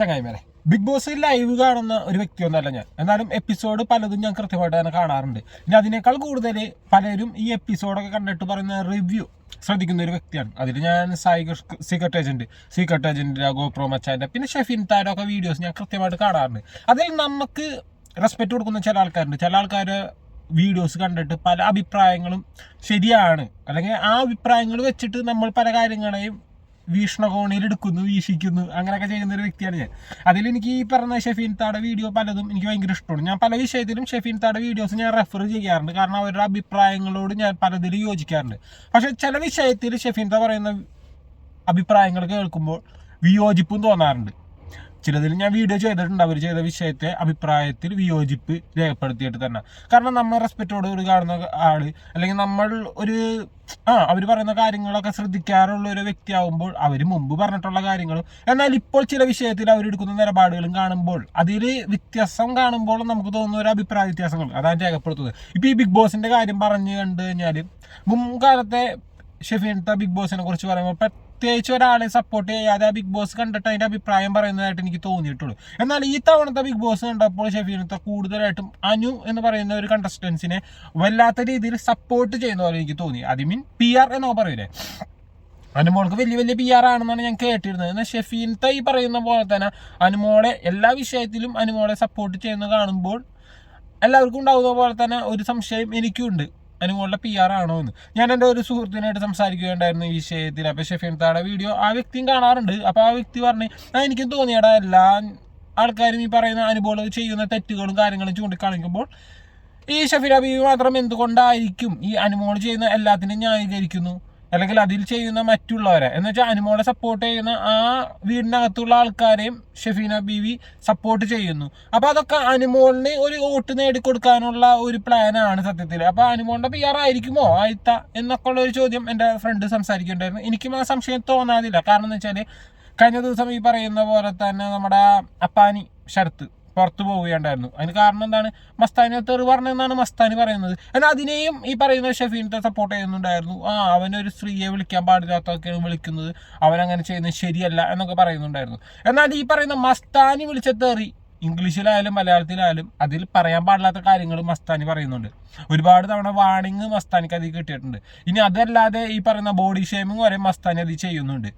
ചങ്ങായിമാരെ. Big boss live കാണുന്ന ഒരു വ്യക്തിയൊന്നുമല്ല ഞാൻ. എന്നാലും എപ്പിസോഡ് പലതും ഞാൻ കൃത്യമായിട്ട് തന്നെ കാണാറുണ്ട്. ഇനി അതിനേക്കാൾ കൂടുതൽ പലരും ഈ എപ്പിസോഡൊക്കെ കണ്ടിട്ട് പറയുന്ന റിവ്യൂ ശ്രദ്ധിക്കുന്ന ഒരു വ്യക്തിയാണ്. അതിൽ ഞാൻ Sai secret agent secret agent GoPro മച്ചാന്റെ പിന്നെ ഷെഫിൻ ഒക്കെ വീഡിയോസ് ഞാൻ കൃത്യമായിട്ട് കാണാറുണ്ട്. അതിൽ നമുക്ക് റെസ്പെക്ട് കൊടുക്കുന്ന ചില ആൾക്കാരുണ്ട്. ചില ആൾക്കാർ വീഡിയോസ് കണ്ടിട്ട് പല അഭിപ്രായങ്ങളും ശരിയാണ്. അല്ലെങ്കിൽ ആ അഭിപ്രായങ്ങൾ വെച്ചിട്ട് നമ്മൾ പല കാര്യങ്ങളെയും വീക്ഷണകോണിൽ എടുക്കുന്നു വീക്ഷിക്കുന്നു അങ്ങനെയൊക്കെ ചെയ്യുന്ന ഒരു വ്യക്തിയാണ് ഞാൻ. അതിൽ എനിക്ക് ഈ പറഞ്ഞ ഷെഫീൻ താടെ വീഡിയോ പലതും എനിക്ക് ഭയങ്കര ഇഷ്ടമാണ്. ഞാൻ പല വിഷയത്തിലും ഷെഫീൻ താടെ വീഡിയോസ് ഞാൻ റെഫർ ചെയ്യാറുണ്ട്. കാരണം അവരുടെ അഭിപ്രായങ്ങളോട് ഞാൻ പലതിലും യോജിക്കാറുണ്ട്. പക്ഷേ ചില വിഷയത്തിൽ ഷെഫീൻ താ പറയുന്ന അഭിപ്രായങ്ങൾ കേൾക്കുമ്പോൾ വിയോജിപ്പും തോന്നാറുണ്ട്. ചിലതിൽ ഞാൻ വീഡിയോ ചെയ്തിട്ടുണ്ട്. അവർ ചെയ്ത വിഷയത്തെ അഭിപ്രായത്തിൽ വിയോജിപ്പ് രേഖപ്പെടുത്തിയിട്ട് തന്നെ. കാരണം നമ്മൾ റെസ്പെക്റ്റോട് കൂടി കാണുന്ന ആൾ അല്ലെങ്കിൽ നമ്മൾ ഒരു ആ അവർ പറയുന്ന കാര്യങ്ങളൊക്കെ ശ്രദ്ധിക്കാറുള്ള ഒരു വ്യക്തിയാവുമ്പോൾ അവർ മുമ്പ് പറഞ്ഞിട്ടുള്ള കാര്യങ്ങളും എന്നാൽ ഇപ്പോൾ ചില വിഷയത്തിൽ അവരെടുക്കുന്ന നിലപാടുകളും കാണുമ്പോൾ അതിൽ വ്യത്യാസം കാണുമ്പോൾ നമുക്ക് തോന്നുന്ന ഒരു അഭിപ്രായ വ്യത്യാസങ്ങൾ അതാണ് രേഖപ്പെടുത്തുന്നത്. ഇപ്പോൾ ഈ ബിഗ് ബോസിന്റെ കാര്യം പറഞ്ഞു കണ്ടു കഴിഞ്ഞാൽ മുൻകാലത്തെ ഷെഫീൻത്ത ബിഗ് ബോസിനെ കുറിച്ച് പറയുമ്പോൾ പ്രത്യേകിച്ച് ഒരാളെ സപ്പോർട്ട് ചെയ്യാതെ ആ ബിഗ് ബോസ് കണ്ടിട്ട് അതിന്റെ അഭിപ്രായം പറയുന്നതായിട്ട് എനിക്ക് തോന്നിയിട്ടുള്ളൂ. എന്നാൽ ഈ തവണത്തെ ബിഗ് ബോസ് കണ്ടപ്പോൾ ഷെഫീനത്തെ കൂടുതലായിട്ടും അനു എന്ന് പറയുന്ന ഒരു കണ്ടസ്റ്റൻസിനെ വല്ലാത്ത രീതിയിൽ സപ്പോർട്ട് ചെയ്യുന്ന പോലെ എനിക്ക് തോന്നി. അത് മീൻ പി ആർ എന്നോ പറയൂലേ. അനുമോൾക്ക് വലിയ വലിയ പി ആർ ആണെന്നാണ് ഞാൻ കേട്ടിരുന്നത്. എന്നാൽ ഷെഫീനത്തെ ഈ പറയുന്ന പോലെ തന്നെ അനുമോളെ എല്ലാ വിഷയത്തിലും അനുമോളെ സപ്പോർട്ട് ചെയ്യുന്ന കാണുമ്പോൾ എല്ലാവർക്കും ഉണ്ടാകുന്ന പോലെ തന്നെ ഒരു സംശയം എനിക്കുണ്ട്. അനുമോളുടെ പി ആർ ആണോ എന്ന് ഞാൻ എന്റെ ഒരു സുഹൃത്തിനായിട്ട് സംസാരിക്കുകയുണ്ടായിരുന്നു ഈ വിഷയത്തിൽ. അപ്പോൾ ഷെഫീൻ താടെ വീഡിയോ ആ വ്യക്തിയും കാണാറുണ്ട്. അപ്പോൾ ആ വ്യക്തി പറഞ്ഞ് ആ എനിക്കും തോന്നിയടാ എല്ലാ ആൾക്കാരും ഈ പറയുന്ന അനുഭവം ചെയ്യുന്ന തെറ്റുകളും കാര്യങ്ങളും ചൂണ്ടിക്കാണിക്കുമ്പോൾ ഈ ഷഫീർ ഹബീബ് മാത്രം എന്തുകൊണ്ടായിരിക്കും ഈ അനുമോൾ ചെയ്യുന്ന എല്ലാത്തിനും ന്യായീകരിക്കുന്നു? അല്ലെങ്കിൽ അതിൽ ചെയ്യുന്ന മറ്റുള്ളവരെ. എന്ന് വെച്ചാൽ അനുമോളെ സപ്പോർട്ട് ചെയ്യുന്ന ആ വീടിനകത്തുള്ള ആൾക്കാരെയും ഷെഫീന ബീവി സപ്പോർട്ട് ചെയ്യുന്നു. അപ്പൊ അതൊക്കെ അനുമോളിന് ഒരു വോട്ട് നേടിക്കൊടുക്കാനുള്ള ഒരു പ്ലാനാണ് സത്യത്തിൽ അപ്പൊ അനുമോളിന്റെ പി ആർ ആയിരിക്കുമോ? ആയിത്ത എന്നൊക്കെ ഉള്ള ഒരു ചോദ്യം എന്റെ ഫ്രണ്ട് സംസാരിക്കുന്നുണ്ടായിരുന്നു എനിക്കും ആ സംശയം തോന്നാതില്ല. കാരണം എന്ന് വെച്ചാൽ കഴിഞ്ഞ ദിവസം ഈ പറയുന്ന പോലെ തന്നെ നമ്മുടെ അപ്പാനി ശരത്ത് പുറത്തു പോവുകയുണ്ടായിരുന്നു. അതിന് കാരണം എന്താണ്? മസ്താനി തെറി പറഞ്ഞതെന്നാണ് മസ്താനി പറയുന്നത്. എന്നാൽ അതിനെയും ഈ പറയുന്ന ഷെഫീനത്തെ സപ്പോർട്ട് ചെയ്യുന്നുണ്ടായിരുന്നു. ആ അവനൊരു സ്ത്രീയെ വിളിക്കാൻ പാടില്ലാത്തതൊക്കെയാണ് വിളിക്കുന്നത്. അവനങ്ങനെ ചെയ്യുന്നത് ശരിയല്ല എന്നൊക്കെ പറയുന്നുണ്ടായിരുന്നു. എന്നാൽ ഈ പറയുന്ന മസ്താനി വിളിച്ച തെറി ഇംഗ്ലീഷിലായാലും മലയാളത്തിലായാലും അതിൽ പറയാൻ പാടില്ലാത്ത കാര്യങ്ങൾ മസ്താനി പറയുന്നുണ്ട്. ഒരുപാട് തവണ വാണിങ് മസ്താനിക്ക് അതിൽ കിട്ടിയിട്ടുണ്ട്. ഇനി അതല്ലാതെ ഈ പറയുന്ന ബോഡി ഷേമിങ് വരെ മസ്താനി അതിൽ ചെയ്യുന്നുണ്ട്.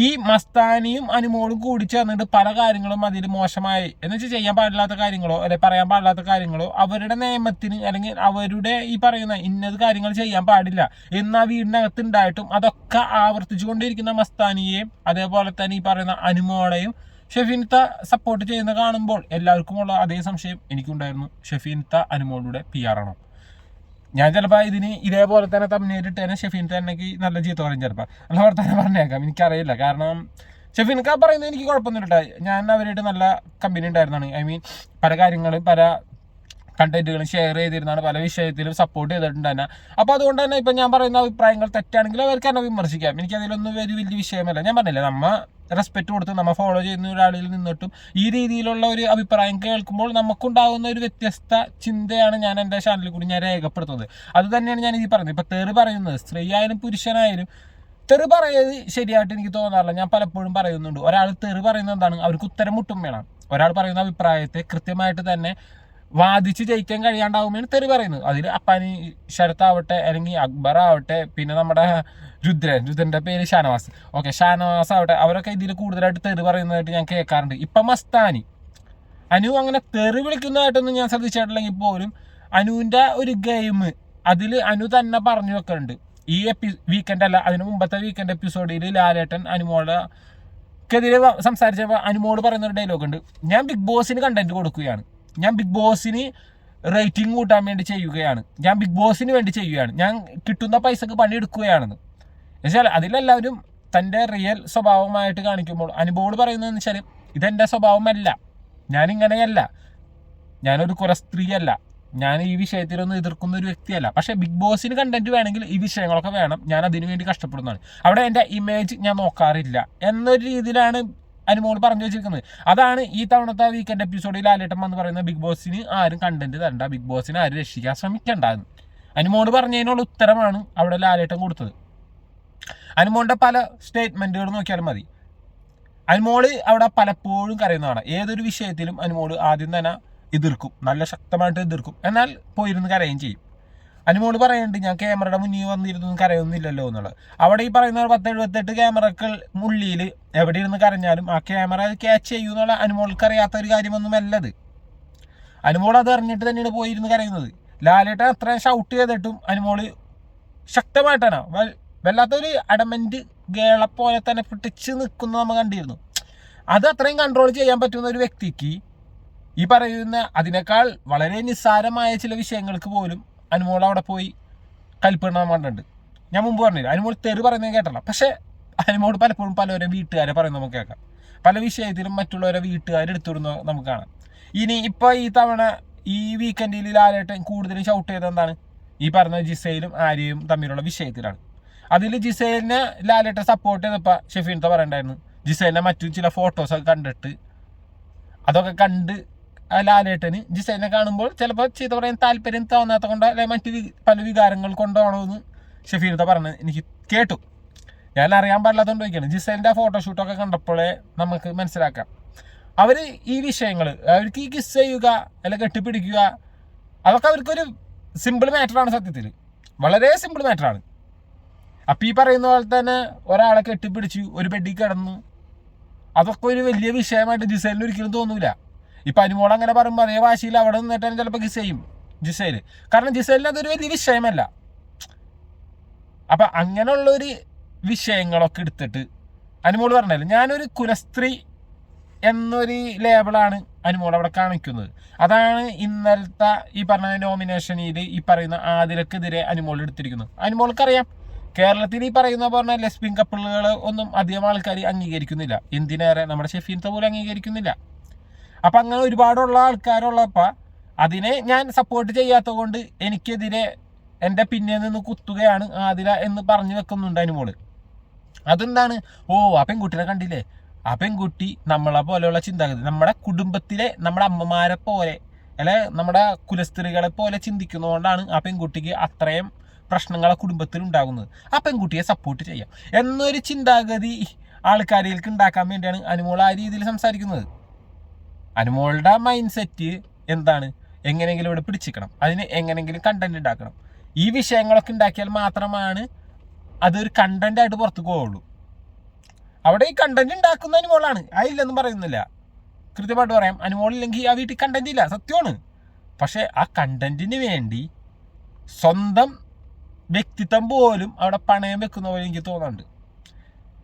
ഈ മസ്താനിയും അനുമോളും കൂടി ചേർന്നിട്ട് പല കാര്യങ്ങളും അതിൽ മോശമായി. എന്ന് വെച്ചാൽ ചെയ്യാൻ പാടില്ലാത്ത കാര്യങ്ങളോ അല്ലെ പറയാൻ പാടില്ലാത്ത കാര്യങ്ങളോ അവരുടെ നിയമത്തിന് അല്ലെങ്കിൽ അവരുടെ ഈ പറയുന്ന ഇന്നത് കാര്യങ്ങൾ ചെയ്യാൻ പാടില്ല. എന്ന വീടിനകത്ത് ഉണ്ടായിട്ടും അതൊക്കെ ആവർത്തിച്ചുകൊണ്ടിരിക്കുന്ന മസ്താനിയെയും അതേപോലെ തന്നെ ഈ പറയുന്ന അനുമോളെയും ഷെഫീനത്ത സപ്പോർട്ട് ചെയ്യുന്ന കാണുമ്പോൾ എല്ലാവർക്കുമുള്ള അതേ സംശയം എനിക്കുണ്ടായിരുന്നു. ഷെഫീനത്ത അനുമോളുടെ പി ആർ ആണോ? ഞാൻ ചിലപ്പോൾ ഇതിന് ഇതേപോലെ തന്നെ തമ്മിലിട്ട് തന്നെ ഷെഫീൻ തന്നെ നല്ല ചീത്ത പറയും ചിലപ്പോൾ നല്ല വർത്തമാനം പറഞ്ഞേക്കാം. എനിക്കറിയില്ല. കാരണം ഷെഫീനൊക്കെ പറയുന്നത് എനിക്ക് കുഴപ്പമൊന്നുമില്ല ഞാൻ അവരായിട്ട് നല്ല കമ്പനി ഉണ്ടായിരുന്നാണ്. ഐ മീൻ പല കാര്യങ്ങളും പല കണ്ടന്റുകളും ഷെയർ ചെയ്തിരുന്നാണ്. പല വിഷയത്തിലും സപ്പോർട്ട് ചെയ്തിട്ടുണ്ട് തന്നെ അപ്പോൾ അതുകൊണ്ട് തന്നെ ഇപ്പം ഞാൻ പറയുന്ന അഭിപ്രായങ്ങൾ തെറ്റാണെങ്കിൽ അവർക്ക് തന്നെ വിമർശിക്കാം. എനിക്കതിലൊന്നും ഒരു വലിയ വിഷയമല്ല. ഞാൻ പറഞ്ഞില്ല നമ്മ റെസ്പെക്ട് കൊടുത്ത് നമ്മൾ ഫോളോ ചെയ്യുന്ന ഒരാളിൽ നിന്നിട്ടും ഈ രീതിയിലുള്ള ഒരു അഭിപ്രായം കേൾക്കുമ്പോൾ നമുക്കുണ്ടാകുന്ന ഒരു വ്യത്യസ്ത ചിന്തയാണ് ഞാൻ എന്റെ ചാനലിൽ കൂടി ഞാൻ രേഖപ്പെടുത്തുന്നത്. അത് തന്നെയാണ് ഞാൻ ഈ പറയുന്നത്. ഇപ്പം തെറി പറയുന്നത് സ്ത്രീ ആയാലും പുരുഷനായാലും തെറി പറയുന്നത് ശരിയായിട്ട് എനിക്ക് തോന്നാറില്ല. ഞാൻ പലപ്പോഴും പറയുന്നുണ്ട്. ഒരാൾ തെറി പറയുന്നത് എന്താണ്? അവർക്ക് ഉത്തരം മുട്ടും വേണം. ഒരാൾ പറയുന്ന അഭിപ്രായത്തെ കൃത്യമായിട്ട് തന്നെ വാദിച്ച് ജയിക്കാൻ കഴിയാണ്ടാവുമ്പോഴാണ് തെറി പറയുന്നത്. അതിൽ അപ്പാനി ശരത്താവട്ടെ അല്ലെങ്കിൽ അക്ബർ ആവട്ടെ പിന്നെ നമ്മുടെ രുദ്രൻ രുദ്രന്റെ പേര് ഷാനവാസ്. ഓക്കെ ഷാനവാസ് ആവട്ടെ അവരൊക്കെ ഇതിൽ കൂടുതലായിട്ട് തെറി പറയുന്നതായിട്ട് ഞാൻ കേൾക്കാറുണ്ട്. ഇപ്പം മസ്താനി. അനു അങ്ങനെ തെറി വിളിക്കുന്നതായിട്ടൊന്നും ഞാൻ ശ്രദ്ധിച്ചിട്ടില്ലെങ്കിൽ പോലും അനുവിന്റെ ഒരു ഗെയിം അതിൽ അനു തന്നെ പറഞ്ഞു വെക്കുന്നുണ്ട് ഈ എപ്പി വീക്കെൻഡ് അല്ല അതിന് മുമ്പത്തെ വീക്കെൻഡ് എപ്പിസോഡിൽ ലാലേട്ടൻ അനുമോളെ ക്കെതിരെ സംസാരിച്ചപ്പോൾ അനുമോട് പറയുന്ന ഒരു ഡയലോഗ് ഉണ്ട്. ഞാൻ ബിഗ് ബോസിന് കണ്ടന്റ് കൊടുക്കുകയാണ്. ഞാൻ ബിഗ് ബോസിന് റേറ്റിംഗ് കൂട്ടാൻ വേണ്ടി ചെയ്യുകയാണ്. ഞാൻ ബിഗ് ബോസിന് വേണ്ടി ചെയ്യുകയാണ്. ഞാൻ കിട്ടുന്ന പൈസക്ക് പണിയെടുക്കുകയാണെന്ന്. എന്നുവെച്ചാൽ അതിലെല്ലാവരും തന്റെ റിയൽ സ്വഭാവമായിട്ട് കാണിക്കുമ്പോൾ അനുഭവോട് പറയുന്നതെന്ന് വെച്ചാൽ ഇതെന്റെ സ്വഭാവമല്ല ഞാനിങ്ങനെയല്ല ഞാനൊരു കുറെ സ്ത്രീയല്ല ഞാൻ ഈ വിഷയത്തിലൊന്നും എതിർക്കുന്ന ഒരു വ്യക്തിയല്ല. പക്ഷേ ബിഗ് ബോസിന് കണ്ടന്റ് വേണമെങ്കിൽ ഈ വിഷയങ്ങളൊക്കെ വേണം ഞാൻ അതിനു വേണ്ടി കഷ്ടപ്പെടുന്നതാണ്. അവിടെ എന്റെ ഇമേജ് ഞാൻ നോക്കാറില്ല എന്നൊരു രീതിയിലാണ് അനുമോൾ പറഞ്ഞു വെച്ചിരിക്കുന്നത്. അതാണ് ഈ തവണത്തെ വീക്കെൻഡ് എപ്പിസോഡിൽ ലാലേട്ടൻ എന്ന് പറയുന്ന ബിഗ് ബോസിന് ആരും കണ്ടന്റ് തരണ്ട ബിഗ് ബോസിനെ ആരും രക്ഷിക്കാൻ ശ്രമിക്കണ്ടെന്ന് അനുമോട് പറഞ്ഞതിനുള്ള ഉത്തരമാണ് അവിടെ ലാലേട്ടം കൊടുത്തത്. അനുമോളുടെ പല സ്റ്റേറ്റ്മെന്റുകൾ നോക്കിയാലും മതി. അനുമോൾ അവിടെ പലപ്പോഴും കരയുന്നതാണ്. ഏതൊരു വിഷയത്തിലും അനുമോൾ ആദ്യം തന്നെ എതിർക്കും. നല്ല ശക്തമായിട്ട് എതിർക്കും. എന്നാൽ പോയിരുന്ന് കരയും ചെയ്യും. അനുമോൾ പറയുന്നുണ്ട് ഞാൻ ക്യാമറയുടെ മുന്നിൽ വന്നിരുന്നു കരയൊന്നുമില്ലല്ലോ എന്നുള്ളത്. അവിടെ ഈ പറയുന്ന പത്ത് എഴുപത്തെട്ട് ക്യാമറകൾ മുള്ളിയിൽ എവിടെ ഇരുന്ന് കരഞ്ഞാലും ആ ക്യാമറ ക്യാച്ച് ചെയ്യൂ എന്നുള്ള അനുമോൾക്ക് അറിയാത്ത ഒരു കാര്യമൊന്നുമല്ലത് അനുമോൾ അത് അറിഞ്ഞിട്ട് തന്നെയാണ് പോയിരുന്ന് കരയുന്നത്. ലാലേട്ടൻ അത്രയും ഷൗട്ട് ചെയ്തിട്ടും അനുമോൾ ശക്തമായിട്ടാണ്. വല്ലാത്തൊരു അഡമെന്റ് ഗേളെ പോലെ തന്നെ പിടിച്ച് നിൽക്കുന്ന നമ്മൾ കണ്ടിരുന്നു. അത് അത്രയും കൺട്രോൾ ചെയ്യാൻ പറ്റുന്ന ഒരു വ്യക്തിക്ക് ഈ പറയുന്ന അതിനേക്കാൾ വളരെ നിസ്സാരമായ ചില വിഷയങ്ങൾക്ക് പോലും അനുമോൾ അവിടെ പോയി കൽപ്പിടണം കണ്ടിട്ടുണ്ട്. ഞാൻ മുമ്പ് പറഞ്ഞില്ല അനുമോൾ തെറി പറയുന്നത് കേട്ടല്ല പക്ഷേ അനുമോൾ പലപ്പോഴും പലവരെ വീട്ടുകാരെ പറയുന്നത് നമുക്ക് കേൾക്കാം. പല വിഷയത്തിലും മറ്റുള്ളവരെ വീട്ടുകാർ എടുത്തിടുന്ന നമുക്ക് കാണാം. ഇനി ഇപ്പോൾ ഈ തവണ ഈ വീക്കെൻഡിൽ ലാലേട്ടൻ കൂടുതലും ഷൗട്ട് ചെയ്തത് എന്താണ്? ഈ പറഞ്ഞ ജിസയിലും ആര്യയും തമ്മിലുള്ള വിഷയത്തിലാണ്. അതിൽ ജിസൈലിനെ ലാലേട്ടൻ സപ്പോർട്ട് ചെയ്തപ്പോൾ ഷെഫീനത്തെ പറയണ്ടായിരുന്നു? ജിസൈലിനെ മറ്റു ചില ഫോട്ടോസൊക്കെ കണ്ടിട്ട്. അതൊക്കെ കണ്ട് ലാലേട്ടന് ജിസൈലിനെ കാണുമ്പോൾ ചിലപ്പോൾ ചീത്ത പറയാൻ താല്പര്യം തോന്നാത്ത കൊണ്ടോ അല്ലെങ്കിൽ മറ്റു പല വികാരങ്ങൾ കൊണ്ടാണോ എന്ന് ഷെഫീനത്തെ പറഞ്ഞത്. എനിക്ക് കേട്ടു. ഞാൻ അറിയാൻ പാടില്ലാത്തതുകൊണ്ട് ചോദിക്കണം. ജിസൈലിന്റെ ആ ഫോട്ടോഷൂട്ടൊക്കെ കണ്ടപ്പോഴേ നമുക്ക് മനസ്സിലാക്കാം. അവർ ഈ വിഷയങ്ങൾ അവർക്ക് ഈ കിസ് ചെയ്യുക അല്ലെങ്കിൽ കെട്ടിപ്പിടിക്കുക അതൊക്കെ അവർക്കൊരു സിമ്പിൾ മാറ്ററാണ് സത്യത്തിൽ വളരെ സിമ്പിൾ മാറ്ററാണ് അപ്പം ഈ പറയുന്ന പോലെ തന്നെ ഒരാളെ കെട്ടിപ്പിടിച്ചു ഒരു ബെഡിൽ കിടന്നു. അതൊക്കെ ഒരു വലിയ വിഷയമായിട്ട് ജിസൈലിന് ഒരിക്കലും തോന്നൂല. ഇപ്പൊ അനുമോൾ അങ്ങനെ പറയുമ്പോൾ അതേ വാശിയിൽ അവിടെ നിന്നിട്ടാണ് ചിലപ്പോൾ ഗിസയും ജിസൈൽ കാരണം ജിസൈലിന് അതൊരു വലിയ വിഷയമല്ല. അപ്പൊ അങ്ങനെയുള്ളൊരു വിഷയങ്ങളൊക്കെ എടുത്തിട്ട് അനുമോൾ പറഞ്ഞല്ലോ ഞാനൊരു കുലസ്ത്രീ എന്നൊരു ലേബിളാണ് അനുമോൾ അവിടെ കാണിക്കുന്നത്. അതാണ് ഇന്നലത്തെ ഈ പറഞ്ഞ നോമിനേഷനിൽ ഈ പറയുന്ന ആദിലക്കെതിരെ അനുമോൾ എടുത്തിരിക്കുന്നത്. അനുമോൾക്കറിയാം. കേരളത്തിൽ ഈ പറയുന്ന പറഞ്ഞ ലെസ്ബിൻ കപ്പിളുകൾ ഒന്നും അധികം ആൾക്കാർ അംഗീകരിക്കുന്നില്ല. എന്തിനേറെ നമ്മുടെ ഷെഫീനത്തെ പോലും അംഗീകരിക്കുന്നില്ല. അപ്പം അങ്ങനെ ഒരുപാടുള്ള ആൾക്കാരുള്ളപ്പോൾ അതിനെ ഞാൻ സപ്പോർട്ട് ചെയ്യാത്ത കൊണ്ട് എനിക്കെതിരെ എന്റെ പിന്നെ നിന്ന് കുത്തുകയാണ് ആതിര എന്ന് പറഞ്ഞു വെക്കുന്നുണ്ട് അനുമോൾ അതെന്താണ്? ഓ ആ പെൺകുട്ടിനെ കണ്ടില്ലേ? ആ പെൺകുട്ടി നമ്മളെ പോലെയുള്ള ചിന്താഗതി നമ്മുടെ കുടുംബത്തിലെ നമ്മുടെ അമ്മമാരെ പോലെ അല്ലെ നമ്മുടെ കുലസ്ത്രീകളെ പോലെ ചിന്തിക്കുന്നതുകൊണ്ടാണ് ആ പെൺകുട്ടിക്ക് അത്രയും പ്രശ്നങ്ങളെ കുടുംബത്തിൽ ഉണ്ടാകുന്നത് ആ പെൺകുട്ടിയെ സപ്പോർട്ട് ചെയ്യാം. എന്നൊരു ചിന്താഗതി ആൾക്കാരിലേക്ക് ഉണ്ടാക്കാൻ വേണ്ടിയാണ് അനുമോൾ ആ രീതിയിൽ സംസാരിക്കുന്നത്. അനുമോളുടെ മൈൻഡ് സെറ്റ് എന്താണ്? എങ്ങനെയെങ്കിലും ഇവിടെ പിടിച്ചിക്കണം. അതിന് എങ്ങനെയെങ്കിലും കണ്ടന്റ് ഉണ്ടാക്കണം. ഈ വിഷയങ്ങളൊക്കെ ഉണ്ടാക്കിയാൽ മാത്രമാണ് അതൊരു കണ്ടന്റ് ആയിട്ട് പുറത്തു പോവുള്ളൂ. അവിടെ ഈ കണ്ടന്റ് ഉണ്ടാക്കുന്ന അനുമോളാണ്. അതില്ലെന്നും പറയുന്നില്ല. കൃത്യമായിട്ട് പറയാം. അനുമോളില്ലെങ്കിൽ ആ വീട്ടിൽ കണ്ടന്റ് ഇല്ല. സത്യമാണ്. പക്ഷേ ആ കണ്ടന്റിന് വേണ്ടി സ്വന്തം വ്യക്തിത്വം പോലും അവിടെ പണയം വെക്കുന്ന പോലെ എനിക്ക് തോന്നുന്നുണ്ട്.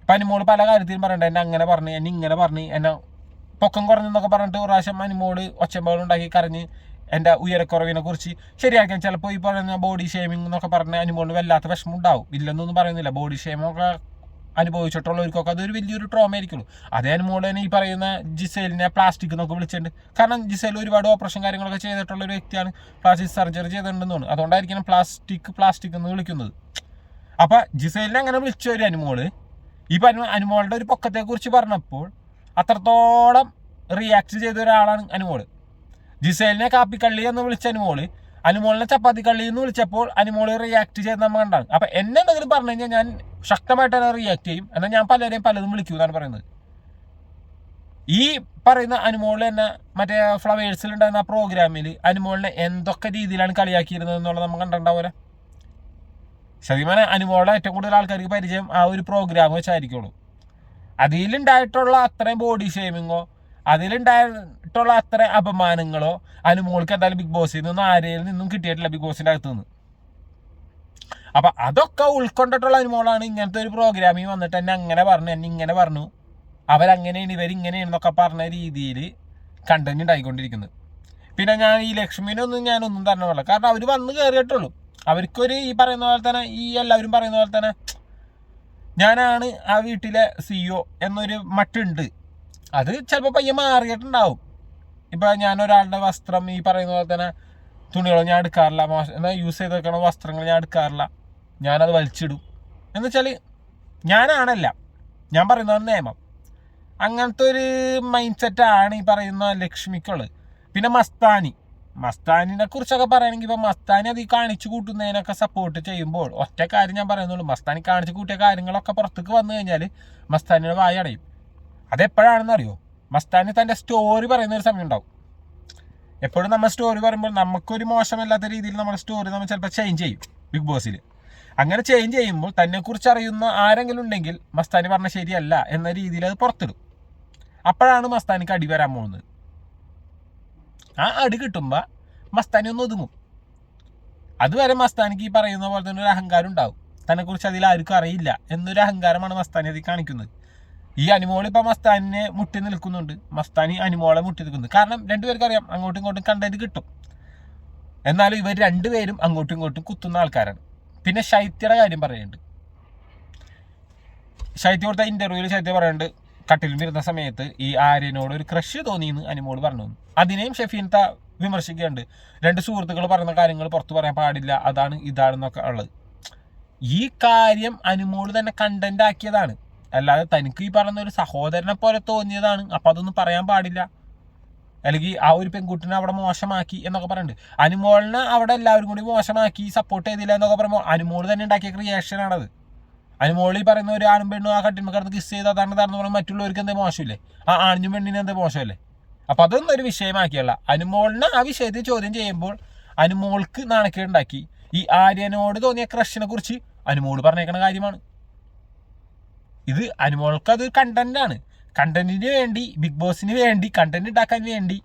ഇപ്പം അനുമോൾ പല കാര്യത്തിലും പറയണ്ട എന്നെ അങ്ങനെ പറഞ്ഞു എന്നെ ഇങ്ങനെ പറഞ്ഞു എന്നെ പൊക്കം കുറഞ്ഞെന്നൊക്കെ പറഞ്ഞിട്ട് ഒരു പ്രാവശ്യം അനുമോൾ ഒച്ചമ്പാട് ഉണ്ടാക്കി കരഞ്ഞ് എന്റെ ഉയരക്കുറവിനെ കുറിച്ച് ശരിയാക്കാൻ ചിലപ്പോൾ ഈ പറയുന്ന ബോഡി ഷേമിംഗ് എന്നൊക്കെ പറഞ്ഞ അനുമോളിന് വല്ലാത്ത വിഷമം ഉണ്ടാവും. ഇല്ലെന്നൊന്നും പറയുന്നില്ല. ബോഡി ഷേമൊക്കെ അനുഭവിച്ചിട്ടുള്ളവർക്കൊക്കെ അതൊരു വലിയൊരു ട്രോമ ആയിരിക്കുള്ളൂ. അതേ അനുമോൾ തന്നെ ഈ പറയുന്ന ജിസേലിനെ പ്ലാസ്റ്റിക് എന്നൊക്കെ വിളിച്ചിട്ടുണ്ട്. കാരണം ജിസേൽ ഒരുപാട് ഓപ്പറേഷൻ കാര്യങ്ങളൊക്കെ ചെയ്തിട്ടുള്ള ഒരു വ്യക്തിയാണ്. പ്ലാസ്റ്റിക് സർജറി ചെയ്തിട്ടുണ്ടെന്ന് തോന്നുന്നു. അതുകൊണ്ടായിരിക്കണം പ്ലാസ്റ്റിക് പ്ലാസ്റ്റിക് എന്ന് വിളിക്കുന്നത്. അപ്പം ജിസേലിനെ അങ്ങനെ വിളിച്ച ഒരു അനുമോൾ ഈ പറഞ്ഞ അനുമോളുടെ ഒരു പൊക്കത്തെക്കുറിച്ച് പറഞ്ഞപ്പോൾ അത്രത്തോളം റിയാക്ട് ചെയ്ത ഒരാളാണ് അനുമോൾ. ജിസേലിനെ കാപ്പിക്കള്ളി എന്ന് വിളിച്ച അനുമോൾ അനുമോളിനെ ചപ്പാത്തി കള്ളി എന്ന് വിളിച്ചപ്പോൾ അനുമോൾ റിയാക്ട് ചെയ്ത് നമ്മൾ കണ്ടാണ്. അപ്പൊ എന്നെ എന്തെങ്കിലും പറഞ്ഞു കഴിഞ്ഞാൽ ഞാൻ ശക്തമായിട്ട് തന്നെ റിയാക്ട് ചെയ്യും. എന്നാൽ ഞാൻ പലരെയും പലതും വിളിക്കൂ എന്നാണ് പറയുന്നത്. ഈ പറയുന്ന അനുമോളിൽ തന്നെ മറ്റേ ഫ്ലവേഴ്സിൽ ആ പ്രോഗ്രാമിൽ അനുമോളിനെ എന്തൊക്കെ രീതിയിലാണ് കളിയാക്കിയിരുന്നത് എന്നുള്ളത് നമുക്ക് കണ്ടിട്ടുണ്ടാവില്ല ശരിമാന അനുമോളെ ഏറ്റവും കൂടുതൽ ആൾക്കാർക്ക് പരിചയം ആ ഒരു പ്രോഗ്രാം വെച്ചായിരിക്കുള്ളൂ. അതിലുണ്ടായിട്ടുള്ള അത്രയും ബോഡി ഷേമിങ്ങോ അതിലുണ്ടായിട്ടുള്ള അത്ര അപമാനങ്ങളോ അനുമോൾക്ക് എന്തായാലും ബിഗ് ബോസിൽ നിന്നും ആരെയിൽ നിന്നും കിട്ടിയിട്ടില്ല ബിഗ് ബോസിന്റെ അകത്ത് നിന്ന് അപ്പൊ അതൊക്കെ ഉൾക്കൊണ്ടിട്ടുള്ള മോളാണ് ഇങ്ങനത്തെ ഒരു പ്രോഗ്രാമിൽ വന്നിട്ട് എന്നെ അങ്ങനെ പറഞ്ഞു എന്നെ ഇങ്ങനെ പറഞ്ഞു. അവരങ്ങനെയാണ് ഇവരിങ്ങനെയാണെന്നൊക്കെ പറഞ്ഞ രീതിയിൽ കണ്ടന്റ് ഉണ്ടായിക്കൊണ്ടിരിക്കുന്നത്. പിന്നെ ഞാൻ ഈ ലക്ഷ്മിനൊന്നും ഞാനൊന്നും തന്നെ പറയില്ല കാരണം അവർ വന്ന് കയറിയിട്ടുള്ളൂ അവർക്കൊരു ഈ പറയുന്ന പോലെ തന്നെ ഈ എല്ലാവരും പറയുന്ന പോലെ തന്നെ ഞാനാണ് ആ വീട്ടിലെ സിഇഒ എന്നൊരു മട്ടുണ്ട്. അത് ചിലപ്പോൾ പയ്യെ മാറിയിട്ടുണ്ടാവും. ഇപ്പം ഞാൻ ഒരാളുടെ വസ്ത്രം ഈ പറയുന്ന പോലെ തന്നെ തുണികൾ ഞാൻ എടുക്കാറില്ല. എന്നാൽ യൂസ് ചെയ്ത് വെക്കണ വസ്ത്രങ്ങൾ ഞാൻ എടുക്കാറില്ല. ഞാനത് വലിച്ചിടും. എന്ന് വെച്ചാൽ ഞാനാണല്ല. ഞാൻ പറയുന്നത് നിയമം. അങ്ങനത്തെ ഒരു മൈൻഡ് സെറ്റാണ് ഈ പറയുന്ന ലക്ഷ്മിക്കുള്ളത്. പിന്നെ മസ്താനി. മസ്താനിനെ കുറിച്ചൊക്കെ പറയുകയാണെങ്കിൽ ഇപ്പം മസ്താനി അത് ഈ കാണിച്ചു കൂട്ടുന്നതിനൊക്കെ സപ്പോർട്ട് ചെയ്യുമ്പോൾ ഒറ്റ കാര്യം ഞാൻ പറയുന്നുള്ളൂ മസ്താനി കാണിച്ചു കൂട്ടിയ കാര്യങ്ങളൊക്കെ പുറത്തേക്ക് വന്നു കഴിഞ്ഞാൽ മസ്താനിയുടെ വായ അടയും. അതെപ്പോഴാണെന്ന് അറിയോ മസ്താനി തന്റെ സ്റ്റോറി പറയുന്ന ഒരു സമയം ഉണ്ടാവും. എപ്പോഴും നമ്മൾ സ്റ്റോറി പറയുമ്പോൾ നമുക്കൊരു മോശമല്ലാത്ത രീതിയിൽ നമ്മുടെ സ്റ്റോറി നമ്മൾ ചിലപ്പോൾ ചേഞ്ച് ചെയ്യും. ബിഗ് ബോസിൽ അങ്ങനെ ചേഞ്ച് ചെയ്യുമ്പോൾ തന്നെക്കുറിച്ച് അറിയുന്ന ആരെങ്കിലും ഉണ്ടെങ്കിൽ മസ്താനി പറഞ്ഞ ശരിയല്ല എന്ന രീതിയിൽ അത് പുറത്തിടും. അപ്പോഴാണ് മസ്താനിക്ക് അടി വരാൻ പോകുന്നത്. ആ അടി കിട്ടുമ്പോൾ മസ്താനി ഒന്ന് ഒതുങ്ങും. അതുവരെ മസ്താനിക്ക് ഈ പറയുന്ന പോലെ തന്നെ ഒരു അഹങ്കാരം ഉണ്ടാവും. തന്നെക്കുറിച്ച് അതിൽ ആർക്കും അറിയില്ല എന്നൊരു അഹങ്കാരമാണ് മസ്താനി അതിൽ കാണിക്കുന്നത്. ഈ അനിമോൾ ഇപ്പം മസ്താനിനെ മുട്ടി നിൽക്കുന്നുണ്ട്. മസ്താനി അനിമോളെ മുട്ടി നിൽക്കുന്നു കാരണം രണ്ടുപേർക്കും അറിയാം അങ്ങോട്ടും ഇങ്ങോട്ടും കണ്ടത് കിട്ടും. എന്നാലും ഇവർ രണ്ടുപേരും അങ്ങോട്ടും ഇങ്ങോട്ടും കുത്തുന്ന ആൾക്കാരാണ്. പിന്നെ ശൈത്യയുടെ കാര്യം പറയുന്നുണ്ട് ശൈത്യ കൊടുത്ത ഇന്റർവ്യൂവിൽ ശൈത്യ പറയുന്നുണ്ട് കട്ടിൽ വരുന്ന സമയത്ത് ഈ ആര്യനോട് ഒരു ക്രഷ് തോന്നിയെന്ന് അനിമോൾ പറഞ്ഞു. അതിനെയും ഷെഫീൻത വിമർശിക്കുന്നുണ്ട് രണ്ട് സുഹൃത്തുക്കൾ പറയുന്ന കാര്യങ്ങൾ പുറത്തു പറയാൻ പാടില്ല. അതാണ് ഇതാണെന്നൊക്കെ ഉള്ളത്. ഈ കാര്യം അനുമോൾ തന്നെ കണ്ടന്റ് ആക്കിയതാണ്. അല്ലാതെ തനിക്ക് ഈ പറയുന്ന ഒരു സഹോദരനെ പോലെ തോന്നിയതാണ്. അപ്പൊ അതൊന്നും പറയാൻ പാടില്ല. അല്ലെങ്കിൽ ആ ഒരു പെൺകുട്ടിനെ അവിടെ മോശമാക്കി എന്നൊക്കെ പറയുന്നുണ്ട് അനുമോളിനെ അവിടെ എല്ലാവരും കൂടി മോശമാക്കി സപ്പോർട്ട് ചെയ്തില്ല എന്നൊക്കെ പറയുമ്പോൾ അനുമോൾ തന്നെ ഉണ്ടാക്കിയ അനുമോൾ ഈ പറയുന്ന ഒരു ആണും പെണ്ണും ആ കട്ടിന്മ കിടന്ന് കിസ് ചെയ്ത് അതാണ് തറന്ന് പറയുമ്പോൾ മറ്റുള്ളവർക്ക് എന്തേ മോശമില്ലേ? ആ ആണിനും പെണ്ണിനും എന്തേ മോശമല്ലേ? അപ്പം അതൊന്നും ഒരു വിഷയമാക്കിയല്ല. അനുമോളിനെ ആ വിഷയത്തിൽ ചോദ്യം ചെയ്യുമ്പോൾ അനുമോൾക്ക് നാണക്കേടുണ്ടാക്കി. ഈ ആര്യനോട് തോന്നിയ ക്രഷിനെ കുറിച്ച് അനുമോൾ പറഞ്ഞേക്കണ കാര്യമാണ്. ഇത് അനുമോൾക്ക് അത് കണ്ടന്റ് ആണ്. കണ്ടന്റിന് വേണ്ടി ബിഗ് ബോസിന് വേണ്ടി കണ്ടന്റ് ഉണ്ടാക്കാൻ വേണ്ടി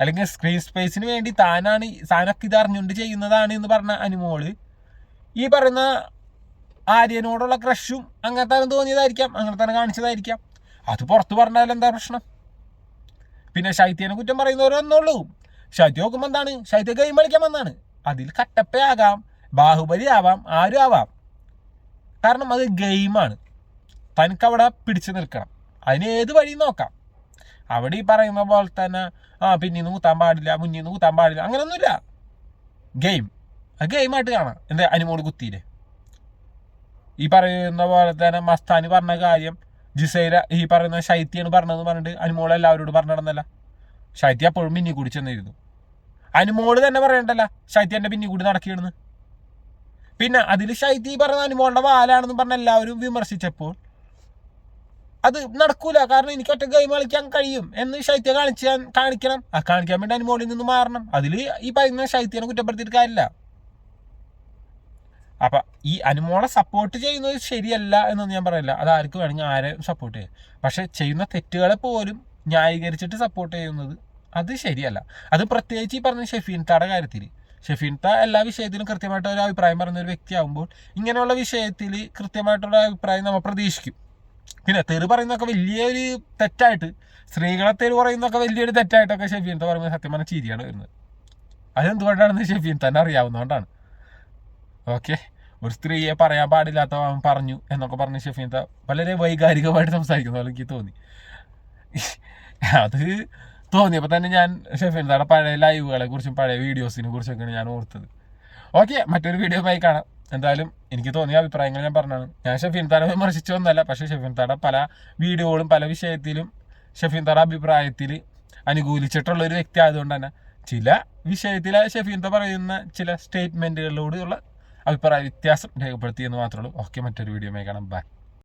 അല്ലെങ്കിൽ സ്ക്രീൻ സ്പേസിന് വേണ്ടി താനാണ് താനൊക്കെ ഇത് അറിഞ്ഞുകൊണ്ട് ചെയ്യുന്നതാണ് എന്ന് പറഞ്ഞ അനുമോൾ ഈ പറയുന്ന ആര്യനോടുള്ള ക്രഷും അങ്ങനത്തെ തോന്നിയതായിരിക്കാം അങ്ങനെ തന്നെ കാണിച്ചതായിരിക്കാം. അത് പുറത്ത് പറഞ്ഞാൽ എന്താ പ്രശ്നം? പിന്നെ ശൈത്യനെ കുറ്റം പറയുന്നവരൊന്നുള്ളൂ ശൈത്യം നോക്കുമ്പോൾ എന്താണ്? ശൈത്യ ഗെയിം കളിക്കാൻ വന്നാണ്. അതിൽ കട്ടപ്പയാകാം ബാഹുബലി ആവാം ആരും ആവാം. കാരണം അത് ഗെയിമാണ് തനിക്കവിടെ പിടിച്ചു നിൽക്കണം. അതിന് ഏത് വഴി നോക്കാം. അവിടെ ഈ പറയുന്ന പോലെ തന്നെ ആ പിന്നീന്ന് കുത്താൻ പാടില്ല മുന്നീന്ന് കുത്താൻ പാടില്ല അങ്ങനൊന്നുമില്ല. ഗെയിം അത് ഗെയിമായിട്ട് കാണാം എന്താ അനിമോട് കുത്തിയില്ലേ. ഈ പറയുന്ന പോലെ തന്നെ മസ്താനി പറഞ്ഞ കാര്യം ജിസൈര ഈ പറയുന്ന ശൈത്യാണ് പറഞ്ഞതെന്ന് പറഞ്ഞിട്ട് അനുമോൾ എല്ലാവരോടും പറഞ്ഞു നടന്നല്ല ശൈത്യ അപ്പോഴും പിന്നി കൂടി ചെന്നിരുന്നു. അനുമോൾ തന്നെ പറയണ്ടല്ല ശൈത്യന്റെ പിന്നി കൂടി നടക്കിയിരുന്നു പിന്നെ അതിൽ ശൈത്യ പറഞ്ഞ അനുമോളുടെ വാലാണെന്ന് പറഞ്ഞ എല്ലാവരും വിമർശിച്ചപ്പോൾ അത് നടക്കൂല. കാരണം എനിക്ക് ഒറ്റ ഗെയിം കളിക്കാൻ കഴിയും എന്ന് ശൈത്യ കാണിച്ചാൻ കാണിക്കണം. ആ കാണിക്കാൻ വേണ്ടി അനുമോളിൽ നിന്ന് മാറണം. അതിൽ ഈ പറയുന്ന ശൈത്യനെ കുറ്റപ്പെടുത്തിയിട്ട് കാര്യമില്ല. അപ്പൊ ഈ അനുമോളെ സപ്പോർട്ട് ചെയ്യുന്നത് ശരിയല്ല എന്നൊന്നും ഞാൻ പറയില്ല. അത് ആർക്ക് വേണമെങ്കിൽ ആരെ സപ്പോർട്ട് ചെയ്യും. പക്ഷെ ചെയ്യുന്ന തെറ്റുകളെ പോലും ന്യായീകരിച്ചിട്ട് സപ്പോർട്ട് ചെയ്യുന്നത് അത് ശരിയല്ല. അത് പ്രത്യേകിച്ച് ഈ പറഞ്ഞ ഷെഫീൻത്താടെ കാര്യത്തിൽ ഷെഫീൻത്ത എല്ലാ വിഷയത്തിലും കൃത്യമായിട്ട് ഒരു അഭിപ്രായം പറയുന്ന ഒരു വ്യക്തിയാകുമ്പോൾ ഇങ്ങനെയുള്ള വിഷയത്തിൽ കൃത്യമായിട്ടുള്ള അഭിപ്രായം നമ്മൾ പ്രതീക്ഷിക്കും. പിന്നെ തെറി പറയുന്നതൊക്കെ വലിയൊരു തെറ്റായിട്ട് സ്ത്രീകളെ തെറി പറയുന്നതൊക്കെ വലിയൊരു തെറ്റായിട്ടൊക്കെ ഷെഫീനത്തെ പറയുമ്പോൾ സത്യം പറഞ്ഞ ചിരിയാണ് വരുന്നത്. അതെന്തുകൊണ്ടാണെന്ന് ഷെഫീൻ തന്നെ അറിയാവുന്നതുകൊണ്ടാണ്. ഓക്കെ? ഒരു സ്ത്രീയെ പറയാൻ പാടില്ലാത്ത പറഞ്ഞു എന്നൊക്കെ പറഞ്ഞ് ഷെഫീൻത്ത വളരെ വൈകാരികമായിട്ട് സംസാരിക്കുന്ന പോലെ എനിക്ക് തോന്നി. അത് തോന്നിയപ്പോൾ തന്നെ ഞാൻ ഷെഫീൻതയുടെ പഴയ ലൈവുകളെ കുറിച്ചും പഴയ വീഡിയോസിനെ കുറിച്ചൊക്കെയാണ് ഞാൻ ഓർത്തത്. ഓക്കെ മറ്റൊരു വീഡിയോ ആയി കാണാം. എന്തായാലും എനിക്ക് തോന്നിയ അഭിപ്രായങ്ങൾ ഞാൻ പറഞ്ഞാണ്. ഞാൻ ഷെഫീൻ താര വിമർശിച്ചു ഒന്നല്ല പക്ഷേ ഷെഫീൻ താര പല വീഡിയോകളും പല വിഷയത്തിലും ഷെഫീൻ താര അഭിപ്രായത്തിൽ അനുകൂലിച്ചിട്ടുള്ള ഒരു വ്യക്തി ആയതുകൊണ്ട് തന്നെ ചില വിഷയത്തിൽ ഷെഫീൻ പറയുന്ന ചില സ്റ്റേറ്റ്മെന്റുകളിലൂടെയുള്ള അഭിപ്രായ വ്യത്യാസം രേഖപ്പെടുത്തി എന്ന് മാത്രമേ ഉള്ളൂ. ഓക്കെ മറ്റൊരു വീഡിയോ കാണാം. ബൈ